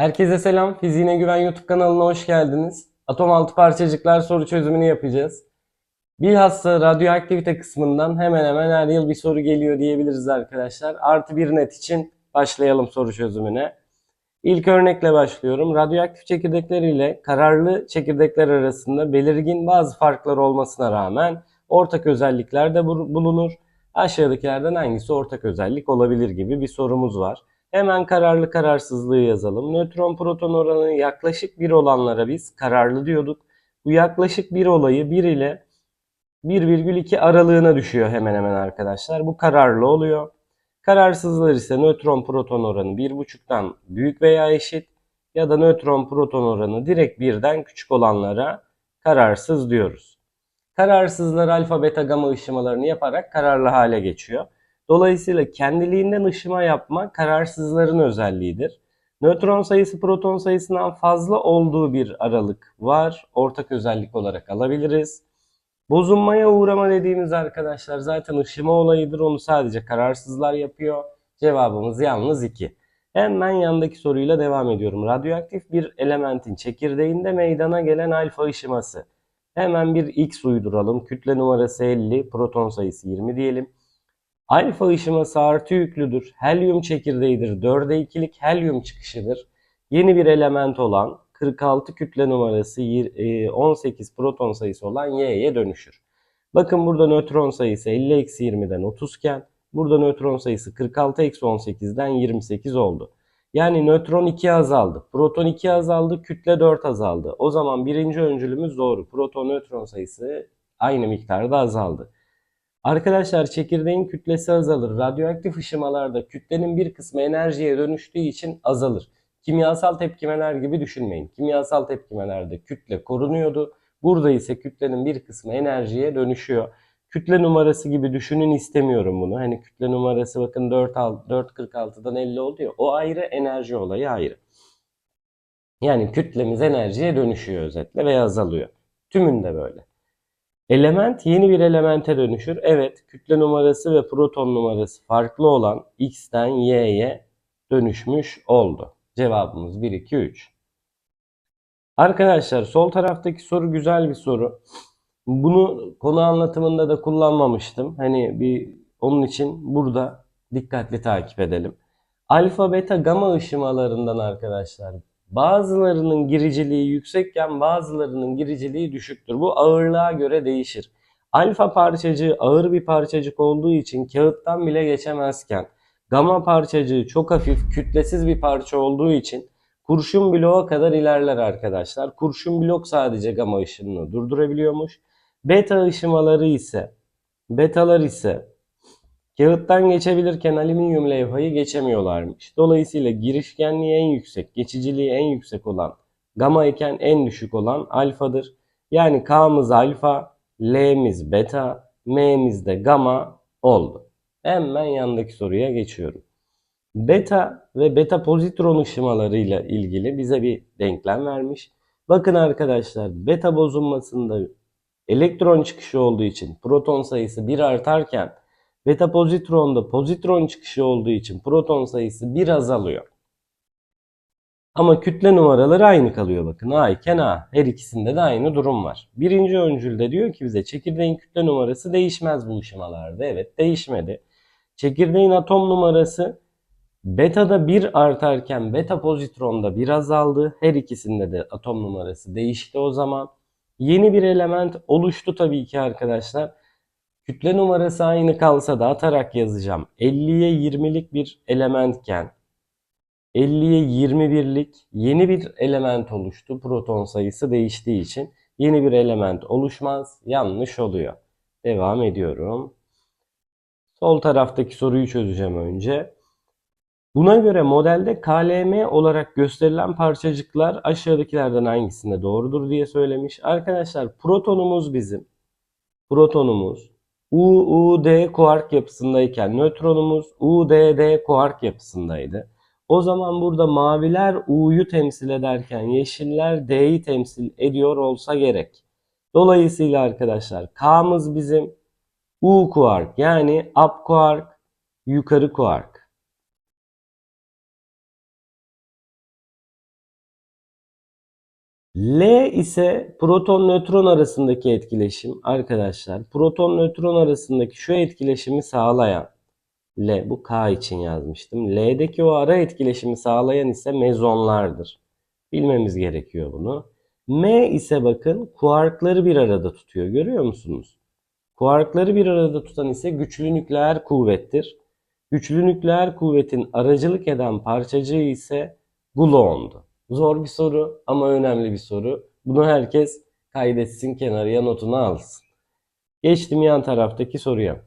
Herkese selam. Fiziğine Güven YouTube kanalına hoş geldiniz. Atom altı parçacıklar soru çözümünü yapacağız. Bilhassa radyoaktivite kısmından hemen hemen her yıl bir soru geliyor diyebiliriz arkadaşlar. Artı bir net için başlayalım soru çözümüne. İlk örnekle başlıyorum. Radyoaktif çekirdekler ile kararlı çekirdekler arasında belirgin bazı farklar olmasına rağmen ortak özellikler de bu- bulunur. Aşağıdakilerden hangisi ortak özellik olabilir gibi bir sorumuz var. Hemen kararlı kararsızlığı yazalım. Nötron proton oranı yaklaşık 1 olanlara biz kararlı diyorduk. Bu yaklaşık 1 olayı 1 ile 1,2 aralığına düşüyor hemen hemen arkadaşlar. Bu kararlı oluyor. Kararsızlar ise nötron proton oranı 1,5'tan büyük veya eşit ya da nötron proton oranı direkt 1'den küçük olanlara kararsız diyoruz. Kararsızlar alfa beta gamma ışımalarını yaparak kararlı hale geçiyor. Dolayısıyla kendiliğinden ışıma yapma kararsızların özelliğidir. Nötron sayısı proton sayısından fazla olduğu bir aralık var. Ortak özellik olarak alabiliriz. Bozulmaya uğrama dediğimiz arkadaşlar zaten ışıma olayıdır. Onu sadece kararsızlar yapıyor. Cevabımız yalnız 2. Hemen yandaki soruyla devam ediyorum. Radyoaktif bir elementin çekirdeğinde meydana gelen alfa ışıması. Hemen bir x uyduralım. Kütle numarası 50, proton sayısı 20 diyelim. Alfa ışıması artı yüklüdür. Helyum çekirdeğidir. 4'e 2'lik helyum çıkışıdır. Yeni bir element olan 46 kütle numarası yir- e, 18 proton sayısı olan Y'ye dönüşür. Bakın burada nötron sayısı 50-20'den 30 iken burada nötron sayısı 46-18'den 28 oldu. Yani nötron 2 azaldı. Proton 2 azaldı. Kütle 4 azaldı. O zaman birinci öncülümüz doğru. Proton nötron sayısı aynı miktarda azaldı. Arkadaşlar çekirdeğin kütlesi azalır. Radyoaktif ışımalarda kütlenin bir kısmı enerjiye dönüştüğü için azalır. Kimyasal tepkimeler gibi düşünmeyin. Kimyasal tepkimelerde kütle korunuyordu. Burada ise kütlenin bir kısmı enerjiye dönüşüyor. Kütle numarası gibi düşünün istemiyorum bunu. Hani kütle numarası bakın 4 4.46'dan 50 oldu ya. O ayrı enerji olayı ayrı. Yani kütlemiz enerjiye dönüşüyor özetle ve azalıyor. Tümünde böyle. Element yeni bir elemente dönüşür. Evet, kütle numarası ve proton numarası farklı olan X'ten Y'ye dönüşmüş oldu. Cevabımız 1, 2, 3. Arkadaşlar sol taraftaki soru güzel bir soru. Bunu konu anlatımında da kullanmamıştım. Hani bir onun için burada dikkatli takip edelim. Alfa, beta, gamma ışımalarından arkadaşlar bazılarının giriciliği yüksekken bazılarının giriciliği düşüktür. Bu ağırlığa göre değişir. Alfa parçacığı ağır bir parçacık olduğu için kağıttan bile geçemezken gamma parçacığı çok hafif kütlesiz bir parça olduğu için kurşun bloğa kadar ilerler arkadaşlar. Kurşun blok sadece gamma ışınını durdurabiliyormuş. Beta ışımaları ise betalar ise Kağıttan geçebilirken alüminyum levhayı geçemiyorlarmış. Dolayısıyla girişkenliği en yüksek, geçiciliği en yüksek olan gamma iken en düşük olan alfadır. Yani K'mız alfa, L'miz beta, M'miz de gamma oldu. Hemen yandaki soruya geçiyorum. Beta ve beta pozitron ışımalarıyla ilgili bize bir denklem vermiş. Bakın arkadaşlar beta bozulmasında elektron çıkışı olduğu için proton sayısı 1 artarken Beta pozitronda pozitron çıkışı olduğu için proton sayısı bir azalıyor. Ama kütle numaraları aynı kalıyor bakın. A iken A. Her ikisinde de aynı durum var. Birinci öncülde diyor ki bize çekirdeğin kütle numarası değişmez bu ışımalarda. Evet değişmedi. Çekirdeğin atom numarası beta'da 1 artarken beta pozitronda 1 azaldı. Her ikisinde de atom numarası değişti o zaman. Yeni bir element oluştu tabii ki arkadaşlar. Kütle numarası aynı kalsa da atarak yazacağım. 50'ye 20'lik bir elementken 50'ye 21'lik yeni bir element oluştu. Proton sayısı değiştiği için yeni bir element oluşmaz. Yanlış oluyor. Devam ediyorum. Sol taraftaki soruyu çözeceğim önce. Buna göre modelde KLM olarak gösterilen parçacıklar aşağıdakilerden hangisinde doğrudur diye söylemiş. Arkadaşlar protonumuz bizim. Protonumuz UUD kuark yapısındayken nötronumuz UDD kuark yapısındaydı. O zaman burada maviler U'yu temsil ederken yeşiller D'yi temsil ediyor olsa gerek. Dolayısıyla arkadaşlar K'mız bizim U kuark yani up kuark yukarı kuark. L ise proton nötron arasındaki etkileşim arkadaşlar. Proton nötron arasındaki şu etkileşimi sağlayan L bu K için yazmıştım. L'deki o ara etkileşimi sağlayan ise mezonlardır. Bilmemiz gerekiyor bunu. M ise bakın kuarkları bir arada tutuyor. Görüyor musunuz? Kuarkları bir arada tutan ise güçlü nükleer kuvvettir. Güçlü nükleer kuvvetin aracılık eden parçacığı ise gluondu. Zor bir soru ama önemli bir soru. Bunu herkes kaydetsin kenarıya notunu alsın. Geçtim yan taraftaki soruya.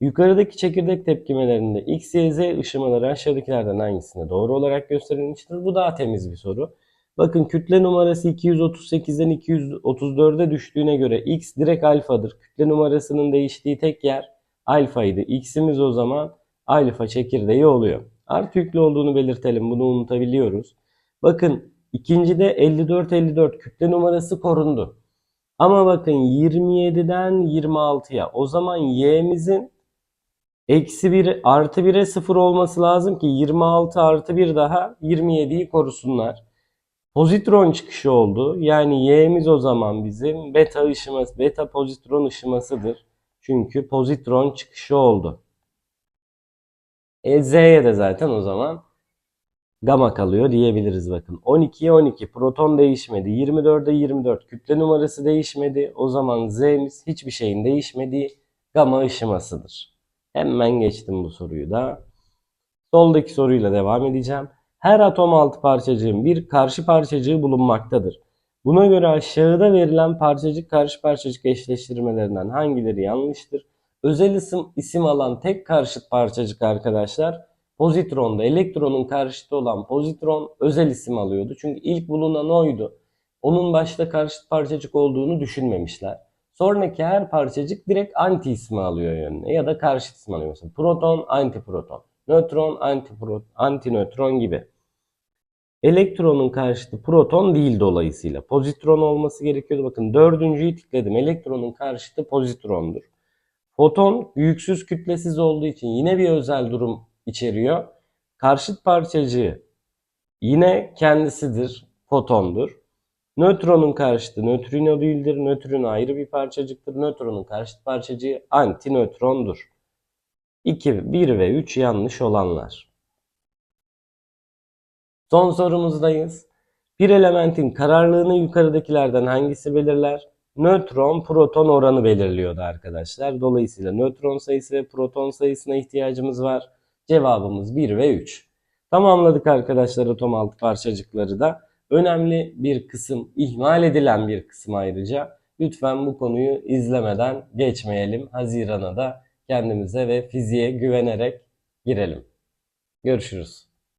Yukarıdaki çekirdek tepkimelerinde X, Y, Z ışımaları aşağıdakilerden hangisine doğru olarak gösterilmiştir? Bu daha temiz bir soru. Bakın kütle numarası 238'den 234'e düştüğüne göre X direkt alfadır. Kütle numarasının değiştiği tek yer alfaydı. X'imiz o zaman alfa çekirdeği oluyor. Artı yüklü olduğunu belirtelim. Bunu unutabiliyoruz. Bakın ikincide 54-54 kütle numarası korundu. Ama bakın 27'den 26'ya o zaman y'mizin eksi 1 artı 1'e 0 olması lazım ki 26 artı 1 daha 27'yi korusunlar. Pozitron çıkışı oldu. Yani y'miz o zaman bizim beta ışıması, beta pozitron ışımasıdır. Çünkü pozitron çıkışı oldu. E z'ye de zaten o zaman gamma kalıyor diyebiliriz bakın. 12'ye 12 proton değişmedi. 24'e 24 kütle numarası değişmedi. O zaman z'miz hiçbir şeyin değişmediği gamma ışımasıdır. Hemen geçtim bu soruyu da. Soldaki soruyla devam edeceğim. Her atom altı parçacığın bir karşı parçacığı bulunmaktadır. Buna göre aşağıda verilen parçacık karşı parçacık eşleştirmelerinden hangileri yanlıştır? Özel isim, isim alan tek karşıt parçacık arkadaşlar pozitronda elektronun karşıtı olan pozitron özel isim alıyordu. Çünkü ilk bulunan oydu. Onun başta karşıt parçacık olduğunu düşünmemişler. Sonraki her parçacık direkt anti ismi alıyor yönüne ya da karşıt ismi alıyor. Mesela proton, antiproton, nötron, antiproton, antinötron gibi. Elektronun karşıtı proton değil dolayısıyla. Pozitron olması gerekiyordu. Bakın dördüncüyü tıkladım. Elektronun karşıtı pozitrondur. Foton yüksüz kütlesiz olduğu için yine bir özel durum içeriyor. Karşıt parçacığı yine kendisidir, fotondur. Nötronun karşıtı nötrino değildir. Nötrino ayrı bir parçacıktır. Nötronun karşıt parçacığı antinötrondur. 2, 1 ve 3 yanlış olanlar. Son sorumuzdayız. Bir elementin kararlılığını yukarıdakilerden hangisi belirler? Nötron proton oranı belirliyordu arkadaşlar. Dolayısıyla nötron sayısı ve proton sayısına ihtiyacımız var. Cevabımız 1 ve 3. Tamamladık arkadaşlar atom altı parçacıkları da. Önemli bir kısım, ihmal edilen bir kısım ayrıca. Lütfen bu konuyu izlemeden geçmeyelim. Hazirana da kendimize ve fiziğe güvenerek girelim. Görüşürüz.